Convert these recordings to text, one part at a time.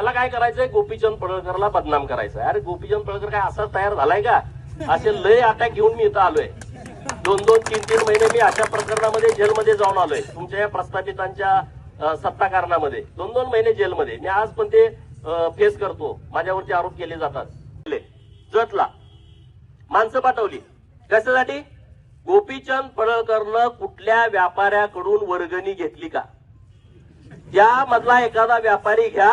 त्याला काय करायचंय? गोपीचंद पडळकरला बदनाम करायचं अरे गोपीचंद पडळकर काय असा तयार झालाय का? असे लय अटॅक घेऊन मी इथं आलोय. दोन दोन तीन तीन महिने मी अशा प्रकरणामध्ये जेलमध्ये जाऊन आलोय. तुमच्या या प्रस्थापितांच्या सत्ता सत्ताकारणामध्ये. दोन दोन महिने जेलमध्ये. मी आज पण ते फेस करतो. माझ्यावरती आरोप केले जातात. जतला. माणसं पाठवली. कशासाठी? गोपीचंद पडळकरनं कुठल्या व्यापाऱ्याकडून वर्गणी घेतली का? त्यामधला एखादा व्यापारी घ्या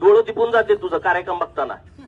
डोळं तिपून जाते तुझं कार्यक्रम बघताना.